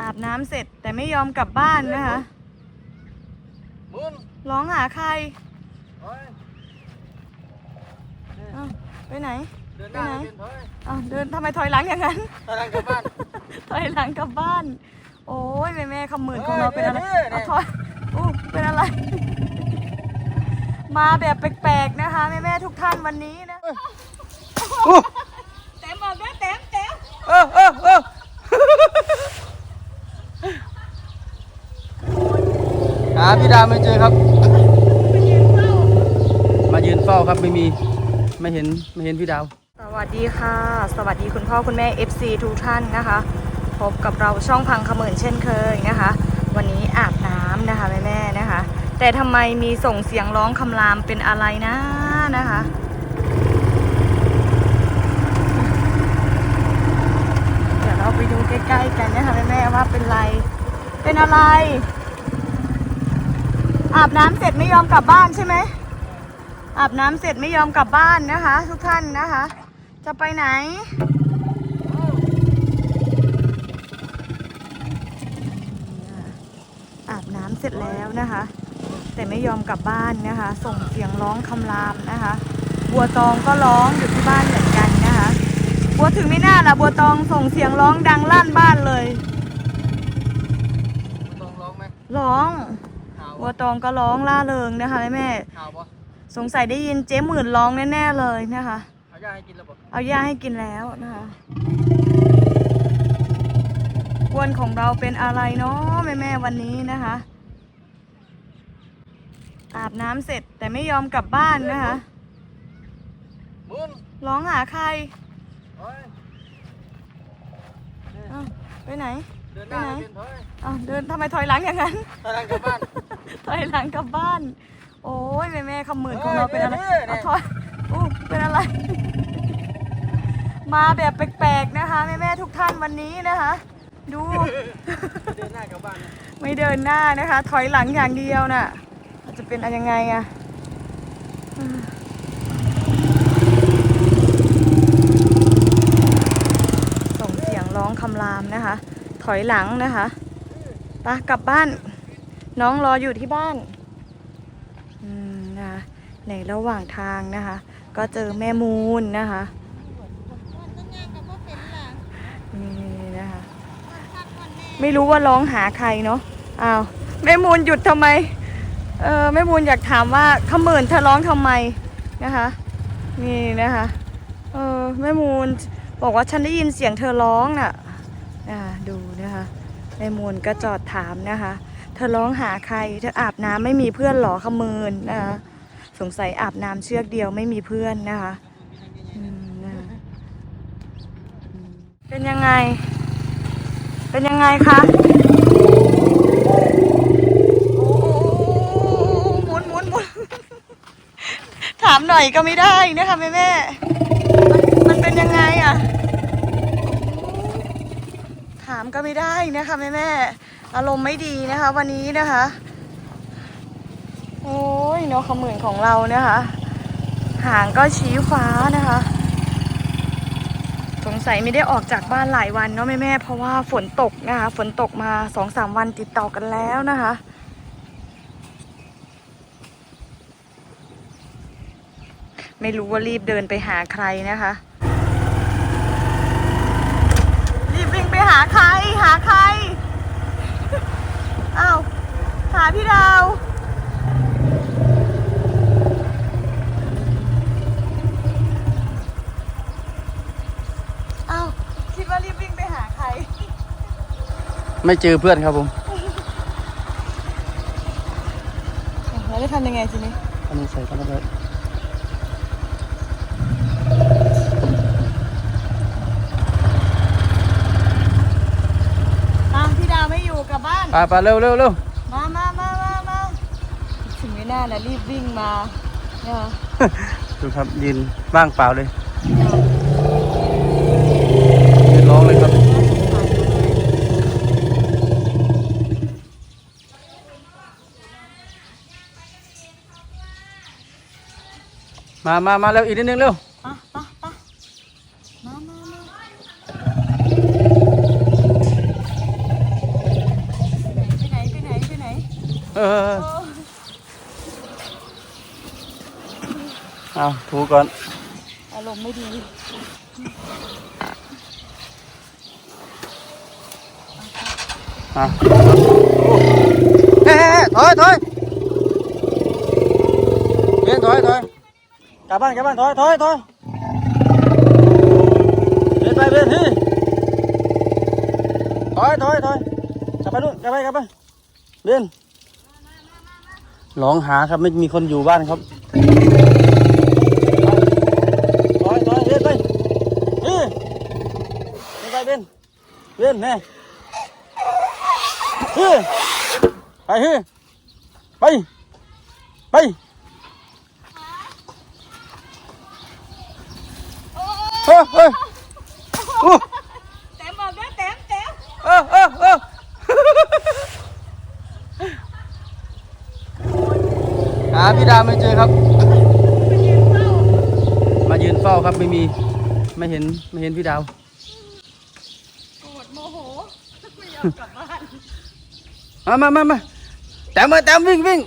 อาบน้ำเสร็จแต่ไม่ยอมกลับบ้านนะคะมุนร้องหาใครเฮ้ยอ้าวไปไหน เดินหน้าไปไหน เดินถอยอ้าวเดินทำไมถอยหลังอย่างนั้นกำลังกลับบ้าน ถอยหลังกลับบ้าน โอ้ยแม่แม่คำหมื่นของเราเป็นอะไรเฮ้ยเอาถอยอู้เป็นอะไร มาแบบแปลกๆนะคะ แม่แม่ๆทุกท่านวันนี้นะ โอ้ เต็มบอกด้วยเต็มเต็ม เออเออเออหาพี่ดาวไม่เจอครับ มายืนเฝ้าครับไม่มีไม่เห็นไม่เห็นพี่ดาว สวัสดีค่ะ สวัสดีคุณพ่อคุณแม่ FC ทุกท่านนะคะ พบกับเราช่องพังขมื่นเช่นเคยนะคะ วันนี้อาบน้ำนะคะแม่แม่ๆนะคะ แต่ทำไมมีส่งเสียงร้องคำรามเป็นอะไรนะนะคะเดี๋ยวเราไปดูใกล้ๆกันนะคะแม่แม่ๆว่าเป็นไรเป็นอะไร อาบน้ำเสร็จไม่ยอมกลับบ้านใช่ไหมอาบน้ำเสร็จไม่ยอมกลับบ้านนะคะ ทุกท่านนะคะ จะไปไหน อาบน้ำเสร็จแล้วนะคะ แต่ไม่ยอมกลับบ้านนะคะ ส่งเสียงร้องคำรามนะคะบัวตองก็ร้องอยู่ที่บ้านเหมือนกันนะคะบัวถึงไม่น่าละบัวตองส่งเสียงร้องดังลั่นบ้านเลยต้องร้องไหมร้องข่าว บัวตองก็ร้องล่าเริงนะคะแม่ ข่าวปะสงสัยได้ยินเจ๊หมื่นร้องแน่ๆเลยนะคะ เอาย่าให้กินแล้วปะเอาย่าให้กินแล้วนะคะกวนของเราเป็นอะไรเนาะแม่แม่ๆวันนี้นะคะ อาบน้ำเสร็จแต่ไม่ยอมกลับบ้านนะคะมุนร้องหาใครเฮ้ยอ้าวไปไหนเดินหน้าไปไหนเดินถอยอ้าวเดินทำไมถอยหลังอย่างนั้นกำลังกลับบ้าน ถอยหลังกลับบ้าน โอ้ยแม่แม่ๆคำหมื่นของเราเป็นอะไรเฮ้ยเอาถอยอู้เป็นอะไร มาแบบแปลกๆนะคะแม่แม่ๆทุกท่านวันนี้นะคะ ดูเดินหน้ากลับบ้านนะไม่เดินหน้านะคะ ถอยหลังอย่างเดียวน่ะมันจะเป็นอะไรยังไงอะอืมส่งเสียงร้องคำรามนะคะถ อยหลังนะคะปะกลับบ้าน น้องรออยู่ที่บ้านอืมนะคะในระหว่างทางนะคะ ก็เจอแม่มูลนะคะนี่นะคะ ไม่รู้ว่าร้องหาใครเนาะอ้าวแม่มูลหยุดทำไมเออแม่มูลอยากถามว่าขมื่นเธอร้องทำไมนะคะ นี่นะคะเออแม่มูลบอกว่าฉันได้ยินเสียงเธอร้องน่ะอ่าดู นะคะแม่มูลก็จอดถามนะคะ เธอร้องหาใคร เธออาบน้ำไม่มีเพื่อนหรอขมืนนะคะ สงสัยอาบน้ำเชือกเดียวไม่มีเพื่อนนะคะเป็นยังไง เป็นยังไงคะโอ้หมุนหมุนหมุนถามหน่อยก็ไม่ได้นะคะแม่แม่ มันเป็นยังไงอะามก็ไม่ได้นะคะแม่แม่อารมณ์ไม่ดีนะคะ วันนี้นะคะ โอ้ยนกขมื่นของเรานะคะ หางก็ชี้ฟ้านะคะ สงสัยไม่ได้ออกจากบ้านหลายวันเนาะแม่แม่เพราะว่าฝนตกนะคะ ฝนตกมาสองสามวันติดต่อกันแล้วนะคะไม่รู้ว่ารีบเดินไปหาใครนะคะ รีบวิ่งไปหาใครหาใครอ้าวหาพี่ดาวอ้าวคิดว่ารีบวิ่งไปหาใคร ไม่เจอเพื่อนครับผมแล้วจะทำยังไงทีนี้อันนี้ใส่กันแล้ว อ้าวพี่ดาวไม่อยู่กลับบ้าน ไปไปเร็วเร็วเร็วมามามามามาถึงไม่น่านะรีบวิ่งมาเนี่ย ดูครับยืนว่างเปล่าเลยยืนร้องเลยครับ มามามาเร็วอีกนิดนึงเร็ว ปะปะปะมามามา เออเอาถูก่อนอารมณ์ไม่ดีอะเฮ้ยถอยถอยเบียนถอยถอยกลับบ้านกลับบ้านถอยถอยถอยเบียนไปเบียนเฮ้ยถอยถอยถอยกลับไปนู่นกลับไปกลับไปเบียน ร้องหาครับไม่มีคนอยู่บ้านครับถอยถอยเบียนไปเฮ้ยเบียนไปเบียนเบนแน่เฮ้ยไปเฮ้ยไปไปเฮ้ยเฮ้ยโอ้เต็มบอกด้วยเต็มเต็มเออเออเออ หาพี่ดาไม่เจอครับ มายืนเฝ้าครับไม่มีไม่เห็นไม่เห็นพี่ดาวโกรธโมโหไม่ยอมกลับบ้านมามามามาแต้มมาแต้มวิ่งวิ่ง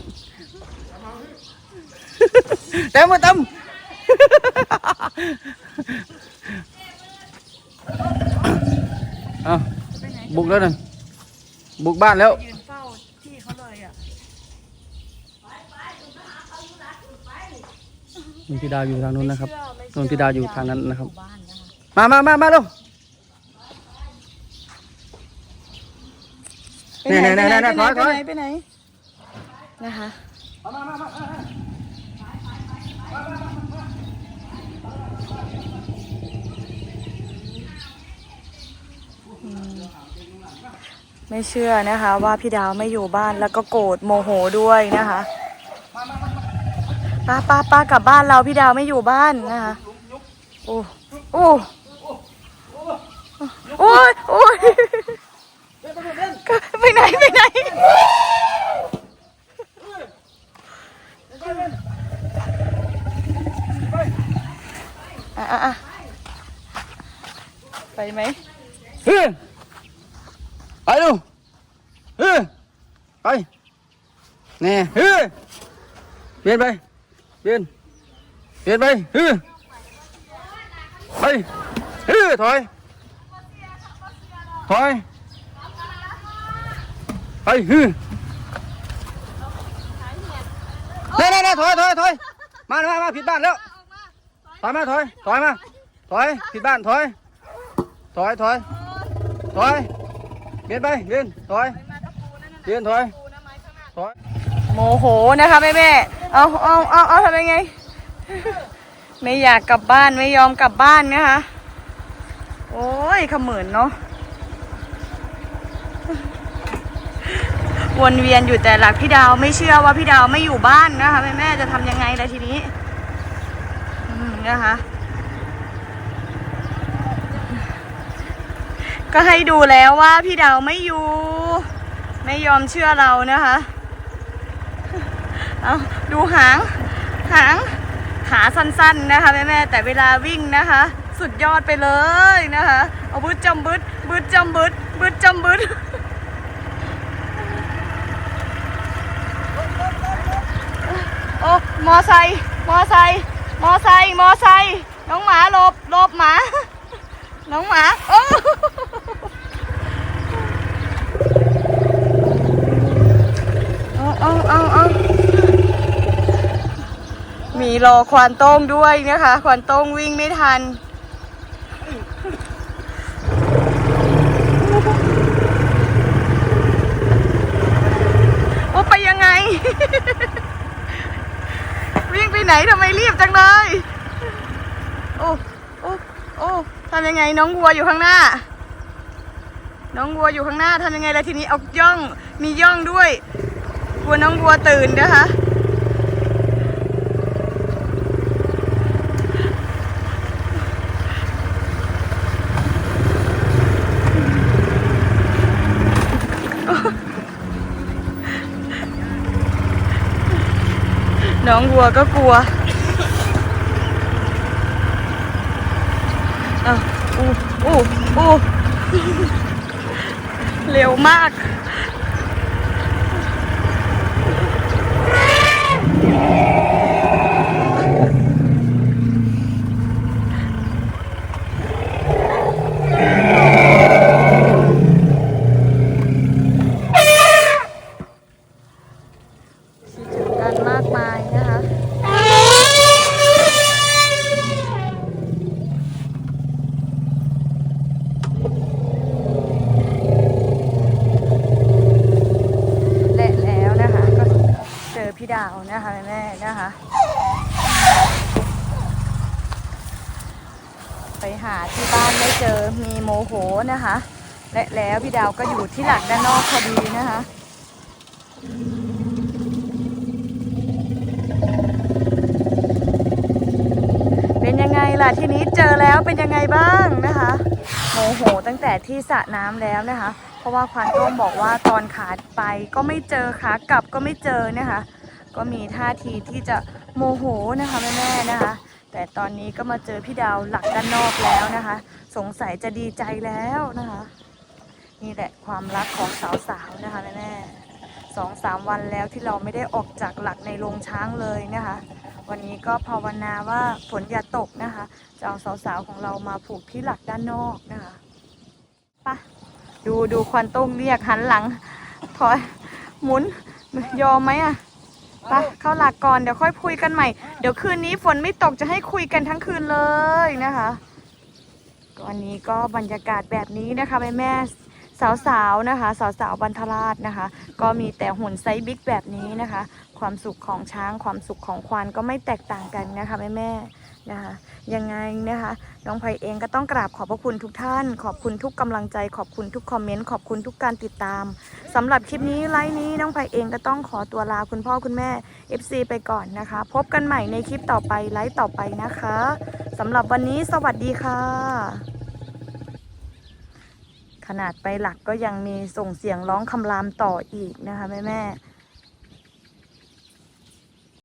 แต้มมาแต้มเอาไปไหนบุกแล้วนั่นบุกบ้านแล้วยืนเฝ้าที่เขาเลยอะ นุ่นพี่ดาอยู่ทางนู้นนะครับนุ่นพี่ดาอยู่ทางนั้นนะครับ มามามามาลงไปไหนไหนไหนไหนไปไหนถอยถอยไปไหนนะคะ ไม่เชื่อนะคะ ว่าพี่ดาวไม่อยู่บ้านแล้วก็โกรธโมโหด้วยนะคะป้าป้าป้ากลับบ้านเราพี่ดาวไม่อยู่บ้านนะคะโอ้โอ้โอ้ยโอ้ยไปไหนไปไหนอะอะไปไหม ดูเฮ้ยไปแน่เฮ้ยเปลี่ยนไปเปลี่ยนเปลี่ยนไปเฮ้ยไปเฮ้ยถอยถอยไปเฮ้ยเน่เน่เน่ถอยถอยถอยมามามาผิดบ้านแล้วถอยมาถอยถอยมาถอยผิดบ้านถอยถอยถอยถอย ยนไปเบียนถอยเบียนถอยถอยโมโหนะคะแม่แม่เอาเอาเอาเอาทำยังไง ไม่อยากกลับบ้านไม่ยอมกลับบ้านนะคะโอ้ยขมืนเนาะวนเวียนอยู่แต่หลักพี่ดาวไม่เชื่อว่าพี่ดาวไม่อยู่บ้านนะคะแม่แม่จะทำยังไงล่ะทีนี้นะคะ ก็ให้ดูแล้วว่าพี่ดาวไม่อยู่ ไม่ยอมเชื่อเรานะคะ เอาดูหาง หาง ขาสั้นๆนะคะแม่ๆแต่เวลาวิ่งนะคะ สุดยอดไปเลยนะคะ เอาบึดจำบึดบึดจำบึดบึดจำบึดโอ้มอไซค์มอไซค์มอไซค์มอไซค์น้องหมาหลบหลบหมา น้องหมาโอ้ เอาเอาเอามีรอควานโต้งด้วยนะคะ ควานโต้งวิ่งไม่ทัน โอ้ไปยังไง วิ่งไปไหนทำไมรีบจังเลย โอ้โอ้โอ้ทำยังไงน้องวัวอยู่ข้างหน้า น้องวัวอยู่ข้างหน้าทำยังไงล่ะทีนี้เอาย่องมีย่องด้วย กลัวน้องวัวตื่นนะคะน้องวัวก็กลัวอ้าวอู้อู้อู้เร็วมาก โคิดถึงกันมากมายนะคะ และแล้วนะคะ ก็เจอพี่ดาวนะคะแม่ๆนะคะ ไปหาที่บ้านไม่เจอมีโมโห นะคะ และแล้วพี่ดาวก็อยู่ที่หลักด้านนอกพอดีนะคะเป็นยังไงล่ะทีนี้เจอแล้วเป็นยังไงบ้างนะคะโมโหตั้งแต่ที่สระน้ำแล้วนะคะ เพราะว่าควานต้งบอกว่าตอนขาไปก็ไม่เจอขากลับก็ไม่เจอนะคะ ก็มีท่าทีที่จะโมโหนะคะแม่ๆนะคะ แต่ตอนนี้ก็มาเจอพี่ดาวหลักด้านนอกแล้วนะคะ สงสัยจะดีใจแล้วนะคะ นี่แหละความรักของสาวๆนะคะแม่ๆสองสามวันแล้วที่เราไม่ได้ออกจากหลักในโรงช้างเลยนะคะ วันนี้ก็ภาวนาว่าฝนอย่าตกนะคะจะเอาสาวๆของเรามาผูกที่หลักด้านนอกนะคะปะดูดูควันต้งเรียกหันหลังถอยหมุนยอมไหมอะ ไปะเข้าหลักก่อนเดี๋ยวค่อยคุยกันใหม่ เดี๋ยวคืนนี้ฝนไม่ตกจะให้คุยกันทั้งคืนเลยนะคะก็วันนี้ก็บรรยากาศแบบนี้นะคะแม่แม่สาวๆนะคะ สาวๆบรรทราชนะคะ ก็มีแต่หุ่นไซส์บิ๊กแบบนี้นะคะ ความสุขของช้างความสุขของควานก็ไม่แตกต่างกันนะคะแม่แม่ นะคะยังไงนะคะน้องไพเองก็ต้องกราบขอบพระคุณทุกท่าน ขอบคุณทุกกำลังใจ ขอบคุณทุกคอมเมนต์ขอบคุณทุกการติดตามสำหรับคลิปนี้ไลฟ์นี้น้องไพเองก็ต้องขอตัวลาคุณพ่อคุณแม่ FC ไปก่อนนะคะ พบกันใหม่ในคลิปต่อไปไลฟ์ต่อไปนะคะสำหรับวันนี้สวัสดีค่ะ ขนาดไปหลักก็ยังมีส่งเสียงร้องคำรามต่ออีกนะคะแม่แม่